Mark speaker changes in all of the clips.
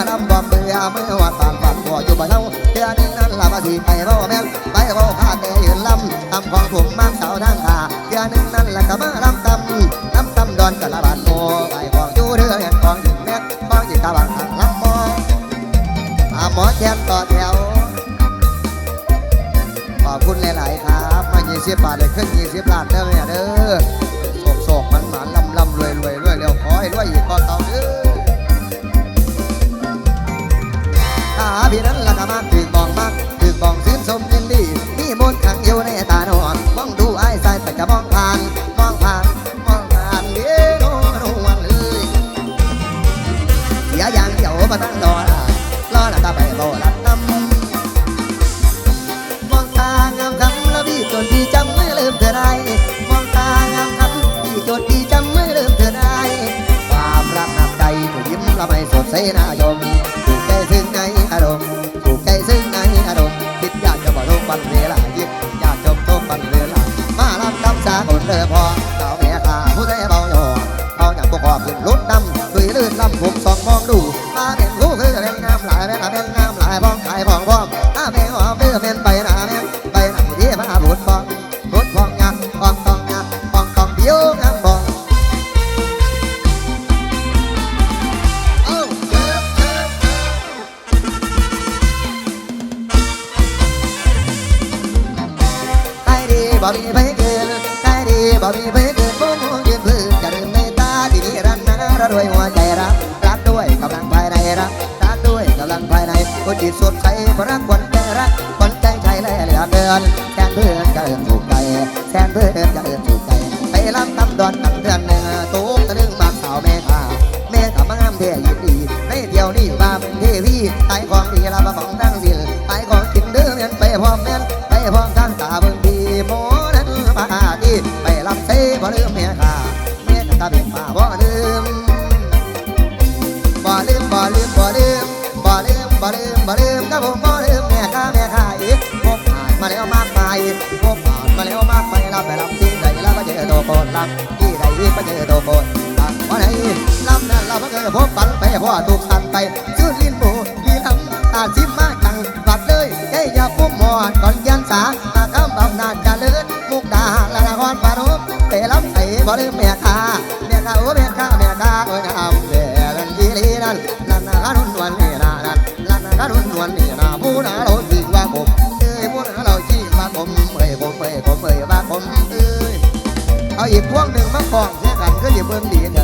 Speaker 1: ยเมื่อวันผ่านฝันพออยู่บ้านเฮาเดือนนึงนั้นละมาสีไปเว้าแม่นไปเว้าข้าแต่ยืนลำตำของผมมักสาทางขาเดือนนึงนั้นละก็มาลำตำลำตำดอนกะละบาดโมไปของอยู่เดือนของหญิงแม่ของหญิงตาบางทางลำมองตามหมอแคนต่อแถวขอบคุณหลาย ๆ ครับ มา20บบาทเลยขึ้น20ล้านเด้อแม่เด้อ ละไม่สดใสน่ายม บ่มีไปเกินไอ้ดีบ่มีไปเกินผู้มองยืนพื้นจะเดินในตาที่นี่รันนะระด้วยหัวใจรักรักด้วยกำลังภายในรักรักด้วยกำลังภายในคนจิตสดใสเพราะรักคนใจรักคนใจใจแล่เหลือเกินแทนเพื่อนก็เอินถูกใจแทนเพื่อนก็เอินถูกใจไปลำตำดอนตั้งเดือนหนึ่งตุ๊กตะลึงบางสาวแม่ข้าแม่ข้ามางามเท่ยินดีในเดียวนี้มาเป็นเทวีไอ้ของดีลาบของ ผ่านมาแล้วมากไปลับไปรับที่ใดแล้วก็เจอตัวคนรับที่ใดมาเจอตัวคนรับวันไหนลำนั้นเราก็เคยพบฝันไปพ่อถูกสันไปชื่อลิ้นหมูยีลำตาชิมมากตังบัดเลยแค่ยาพุ่มหมอนก่อนยันสา อีกพวกหนึ่งมาของเสียกันก็อย่าเบิ่งดีเถอะ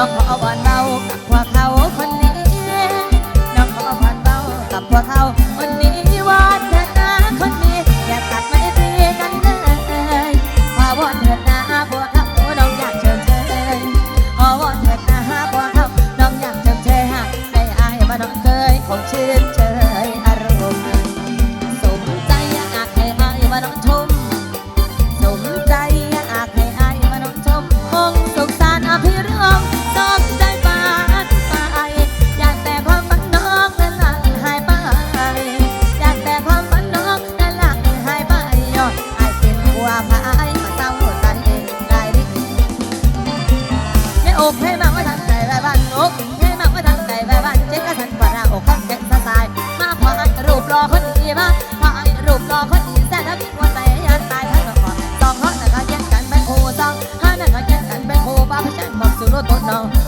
Speaker 1: น้
Speaker 2: องขอวอนเบา ภิรมย์ นบอ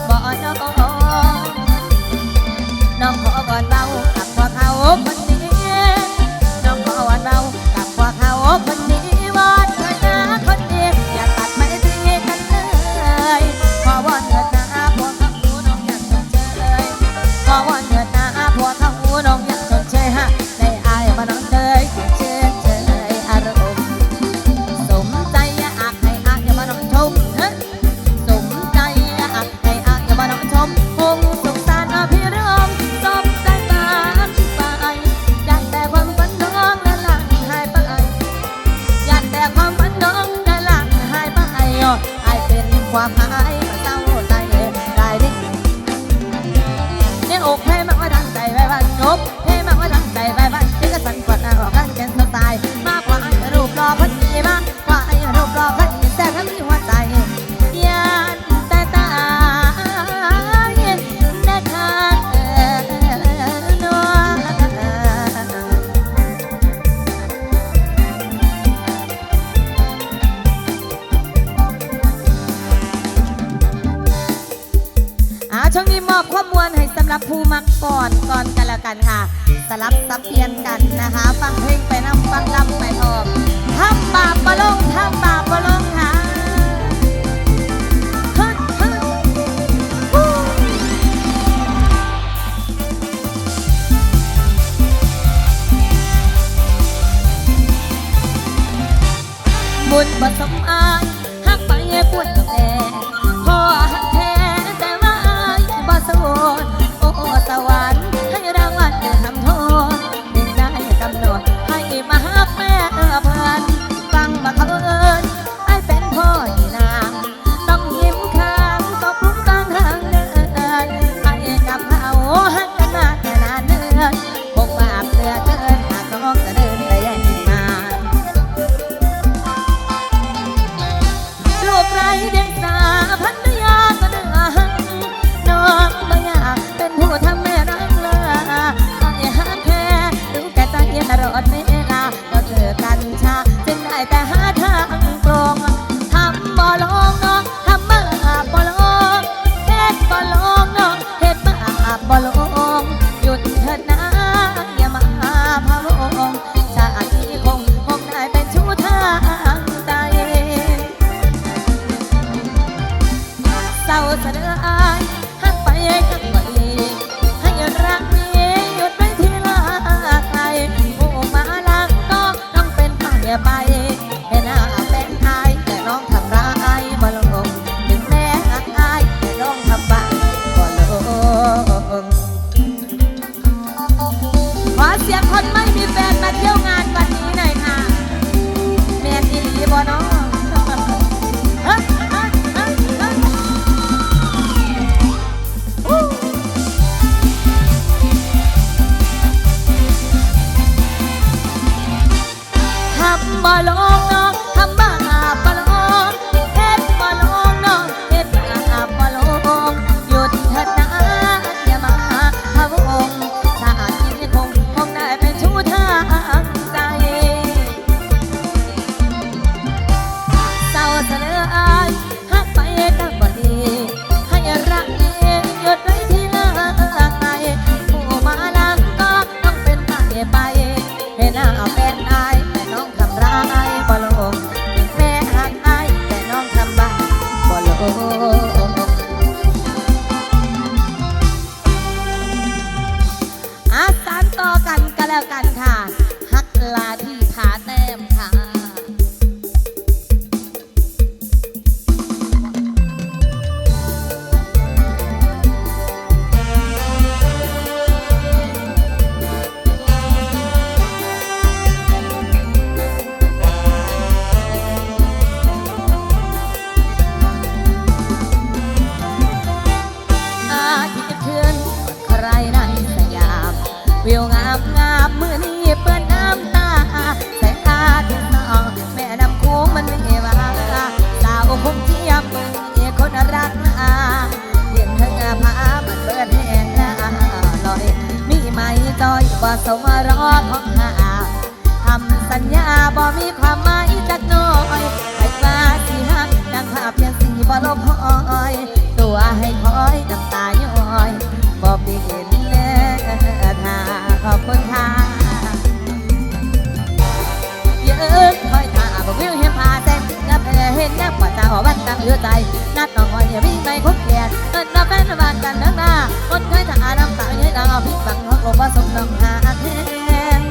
Speaker 2: แนบกว่าตาหอวันตั้งเลือใจนัดน้องหอยอย่าวิ่งไปคุกเขียนเงินราเป็นบานกันทั้งหน้า คนเคยทางอารมณ์ต่าเงยนางเอาพิษบังหัองลมว่าสมน้องหาเทียน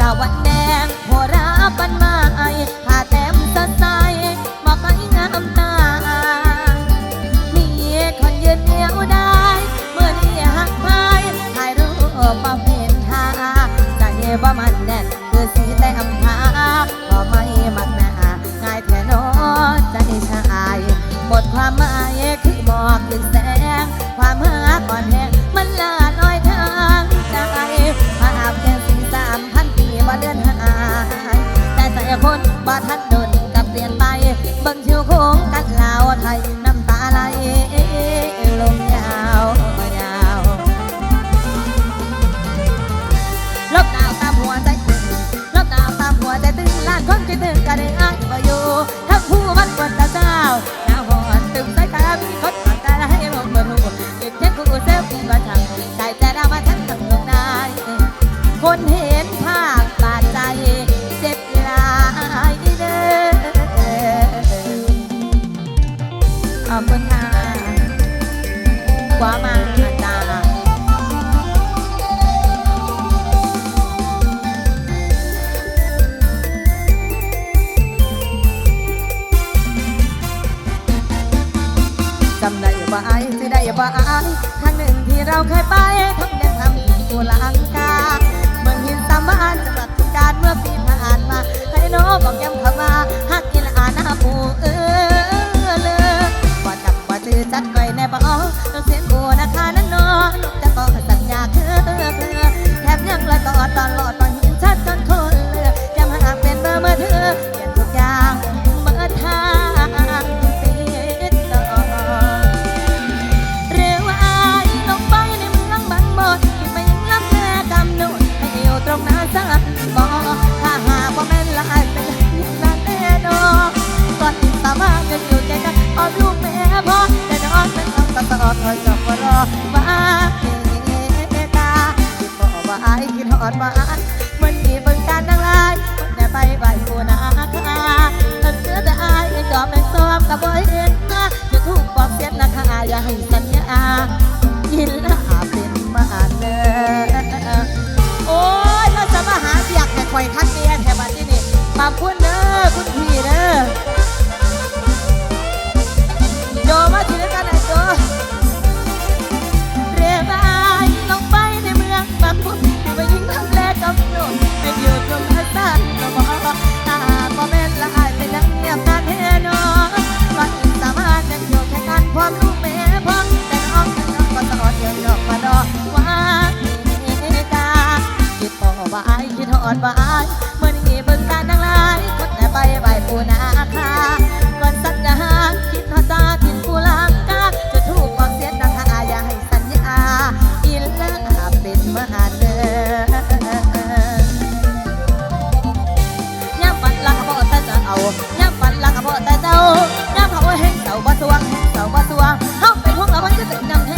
Speaker 2: ตะวันแด ท่าน ว้ามาจำได้บ่ไอ้ที่ได้บ่ไอ้ครั้งหนึ่งที่เราเคยไปทำเนียนทำตัวลัง รองนาสักบอถ้าหาว่าแม่นลายเป็นยิ่งนั้นแน่นอนก่อนสามารถจะอยู่ใจกันออมลูกแม่พ่อแต่นอนเป็นคำตะตอดคอยจับว่ารอบ้าเมตตาที่บอกว่าไอ้คิดหอดว่า ว่าอายคิดฮอดว่าอายเมื่อนี้เบิ่งตาทั้งหลายคนแต่ไปใบปูนาคาก่อนสัญหางคิดฮอดตาทินผู้ลังกาจะถูกความเสียดังหาอย่าให้สัญญาอินเลิกเป็นมหาเดอย่าฝันลัขบ่แต่จะเอาย่าฝันลัขบ่แต่เจ้าย่าเขาเห็นเสาบ่สวงเห็นเสาบ่สวงเฮาเป็นห่วงเรามันก็จะนำ